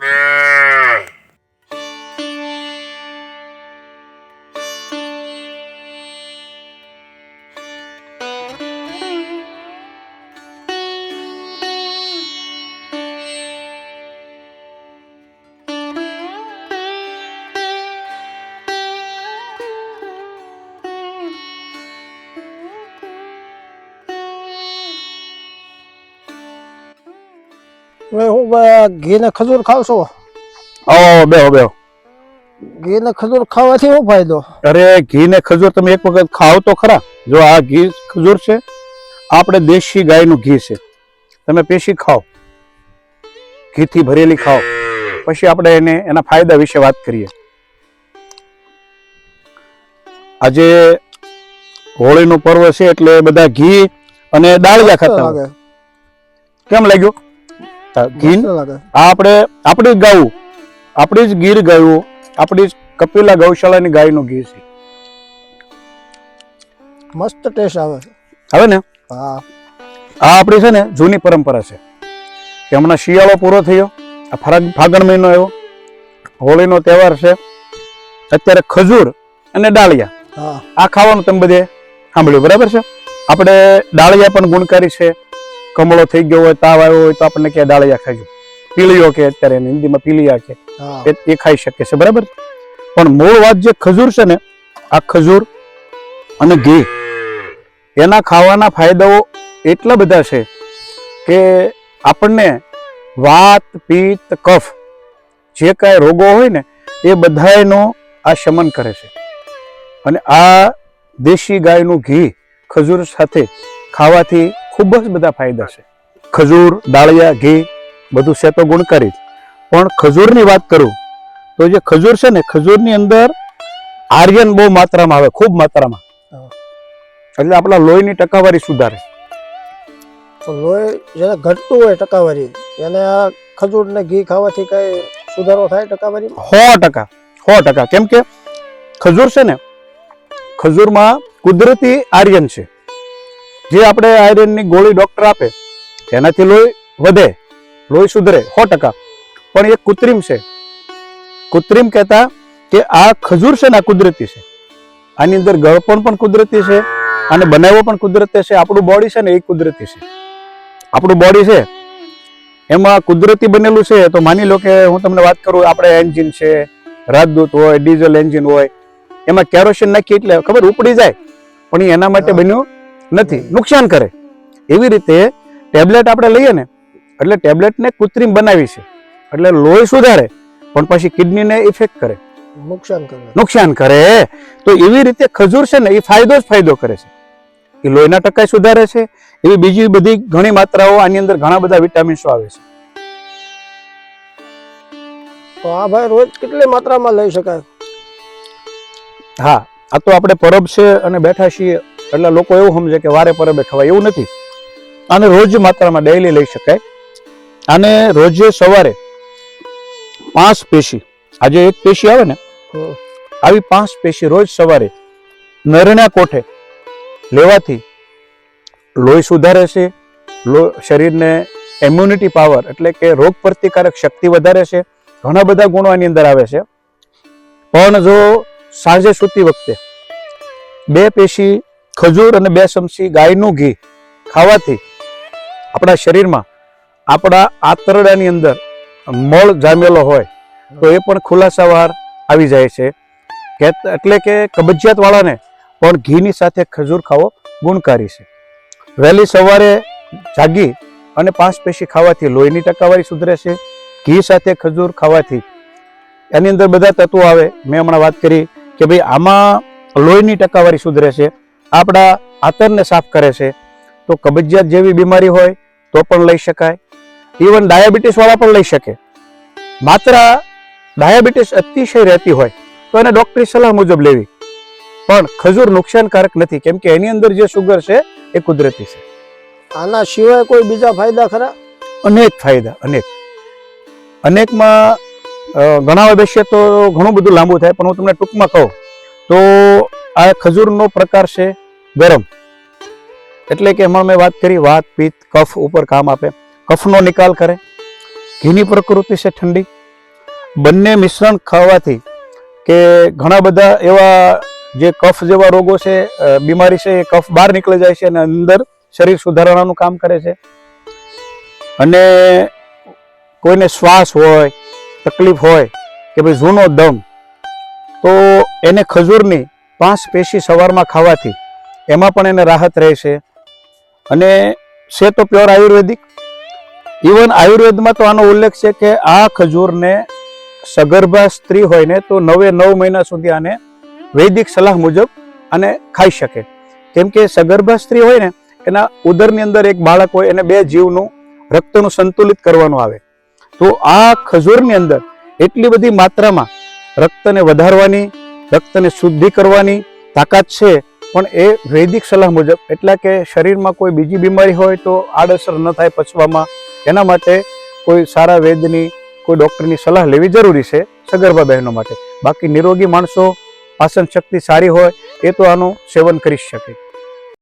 Nah. હું ઘી ને ખજૂર ખાવ છો આવો બેહો બેહો ઘી ને ખજૂર ખાવાથી શું ફાયદો અરે ઘી ને ખજૂર તમે એક વખત ખાઓ તો ખરા જો આ ઘી ખજૂર છે આપણે દેશી ગાયનું ઘી છે તમે પેશી ખાઓ ઘીથી ભરેલી ખાઓ પછી આપણે એને એના ફાયદા વિશે વાત કરીએ આજે હોળીનું પર્વ છે એટલે બધા ઘી અને દાળિયા ખાતા. કેમ લાગ્યું? હા, ઘી મસ્ત લાગે. આ આપણે આપણી ગાયું આપણી જ ગીર ગાયું આપણી જ કપિલા ગૌશાળાની ગાયનું ઘી છે. મસ્ત ટેસ્ટ આવે આવે ને? હા. આ આપણી છે ને જૂની પરંપરા છે. કે હમણાં શિયાળો પૂરો થયો આ ફાગણ મહિનો આવ્યો. હોળીનો તહેવાર છે. અત્યારે ખજૂર અને ડાળિયા. આ ખાવાનું તમે બધે સાંભળ્યું બરાબર છે? આપણે ડાળિયા પણ ગુણકારી છે. કમળો થઈ ગયો હોય તાવ આવ્યો હોય તો આપણને કે દાળિયા ખાજો. પીળીઓ કે અત્યારે હિન્દીમાં પીલિયા કે. એ ખાઈ શકે છે બરાબર? પણ મૂળ વાત જે ખજૂર છે ને આ ખજૂર અને ઘી એના ખાવાના ફાયદાઓ એટલા બધા છે કે આપણને વાત પિત્ત કફ જે કાંઈ રોગો હોય ને એ બધાયનો આ શમન કરે છે. અને આ દેશી ગાયનું ઘી ખજૂર સાથે ખાવાથી ખૂબ જ બધા ફાયદા છે. ખજૂર દાળિયા ઘી બધું છે તો ગુણકારી જ. પણ ખજૂરની વાત કરું તો જે ખજૂર છે ને ખજૂરની અંદર આર્યન બહુ માત્રામાં આવે ખૂબ માત્રામાં. એટલે આપણા લોહીની ટકાવારી સુધારે. તો લોહી જેને ઘટતું હોય ટકાવારી એને આ ખજૂર ને ઘી ખાવાથી કઈ સુધારો થાય ટકાવારી સો ટકા સો ટકા. કેમ કે ખજૂર છે ને ખજૂરમાં કુદરતી આર્યન છે. જે આપણે આયરનની ગોળી ડૉક્ટર આપે એનાથી લોહી વધે લોહી સુધરે સો ટકા. પણ એ કૃત્રિમ છે. કૃત્રિમ કહેતા કે આ ખજૂર છે ને આ કુદરતી છે. આની અંદર ગળપણ પણ કુદરતી છે અને બનાવવો પણ કુદરતી છે. આપણું બોડી છે ને એ કુદરતી છે. આપણું બોડી છે એમાં કુદરતી બનેલું છે તો માની લો કે હું તમને વાત કરું આપણે એન્જિન છે રાજદૂત હોય ડીઝલ એન્જિન હોય એમાં કેરોસીન નાખીએ એટલે ખબર ઉપડી જાય. પણ એના માટે બન્યું નથી નુકસાન કરે. એવી રીતે ટેબ્લેટ આપણે લઈએ ને એટલે ટેબ્લેટને કૃત્રિમ બનાવી છે. એટલે લોહી સુધારે પણ પછી કિડનીને ઇફેક્ટ કરે. નુકસાન કરે. નુકસાન કરે. તો એવી રીતે ખજૂર છે ને એ ફાયદો જ ફાયદો કરે છે. એ લોહીના ટકાઈ સુધારે છે. એવી બીજી બધી ઘણી માત્રાઓ આની અંદર ઘણા બધા વિટામિન્સો આવે છે. તો આ ભાઈ રોજ કેટલી માત્રામાં લઈ શકાય? હા આ તો આપણે પરબ છે અને બેઠા છીએ. એટલે લોકો એવું સમજે કે વારે પરબે ખવાય એવું નથી. આને રોજ માત્રામાં ડેઈલી લઈ શકાય. આને રોજે સવારે પાંચ પેશી, આજે એક પેશી આવે ને, આવી પાંચ પેશી રોજ સવારે નરણા કોઠે લેવાથી લોહી સુધારે છે શરીરને ઇમ્યુનિટી પાવર એટલે કે રોગ પ્રતિકારક શક્તિ વધારે છે, ઘણા બધા ગુણો આની અંદર આવે છે. પણ જો સાંજે સૂતી વખતે બે પેશી ખજૂર અને બે ચમચી ગાયનું ઘી ખાવાથી આપણા શરીરમાં આપણા આંતરડાની અંદર મળ જામેલો હોય તો એ પણ ખુલાસાવાર આવી જાય છે. કે- એટલે કે કબજિયાતવાળાને પણ ઘીની સાથે ખજૂર ખાવો ગુણકારી છે. વહેલી સવારે જાગી અને પાંચ પેશી ખાવાથી લોહીની ટકાવારી સુધરે છે. ઘી સાથે ખજૂર ખાવાથી એની અંદર બધા તત્વો આવે. મેં હમણાં વાત કરી કે ભાઈ આમાં લોહીની ટકાવારી સુધરે છે. આપણા આંતરને સાફ કરે છે તો કબજિયાત જેવી બીમારી હોય તો પણ લઈ શકાય. ઇવન ડાયાબિટીસવાળા પણ લઈ શકે. માત્ર ડાયાબિટીસ અતિશય રહેતી હોય તો એને ડૉક્ટરી સલાહ મુજબ લેવી. પણ ખજૂર નુકસાનકારક નથી કેમ કે એની અંદર જે સુગર છે એ કુદરતી છે. આના સિવાય કોઈ બીજા ફાયદા ખરા? અનેક ફાયદા અનેક. અનેકમાં ઘણા બેસીએ તો ઘણું બધું લાંબુ થાય પણ હું તમને ટૂંકમાં કહું તો આ ખજૂરનો પ્રકાર છે ગરમ. એટલે કે હમણાં મેં વાત કરી, વાત, પિત્ત, કફ ઉપર કામ આપે. કફનો નિકાલ કરે. ઘીની પ્રકૃતિ છે ઠંડી. બંને મિશ્રણ ખાવાથી કે ઘણા બધા એવા જે કફ જેવા રોગો છે બીમારી છે, એ કફ બહાર નીકળી જાય છે અને અંદર શરીર સુધારણાનું કામ કરે છે. અને કોઈને શ્વાસ હોય, તકલીફ હોય કે ભાઈ જૂનો દમ, તો એને ખજૂરની પાંચ પેશી સવારમાં ખાવાથી એમાં પણ એને રાહત રહેશે. અને છે તો પ્યોર આયુર્વેદિક. ઇવન આયુર્વેદમાં તો આનો ઉલ્લેખ છે કે આ ખજૂરને સગર્ભા સ્ત્રી હોય ને તો નવે નવ મહિના સુધી આને વૈદિક સલાહ મુજબ આને ખાઈ શકે. કેમ કે સગર્ભા સ્ત્રી હોય ને એના ઉદરની અંદર એક બાળક હોય, એને બે જીવનું રક્તનું સંતુલિત કરવાનું આવે. તો આ ખજૂરની અંદર એટલી બધી માત્રામાં રક્તને વધારવાની, રક્તને શુદ્ધિ કરવાની તાકાત છે પણ એ વૈદિક સલાહ મુજબ, એટલે કે શરીરમાં કોઈ બીજી બીમારી હોય તો આડઅસર ન થાય પચવામાં, એના માટે કોઈ સારા વૈદની, કોઈ ડૉક્ટરની સલાહ લેવી જરૂરી છે સગર્ભા બહેનો માટે. બાકી નિરોગી માણસો પાચન શક્તિ સારી હોય, એ તો આનું સેવન કરી શકે.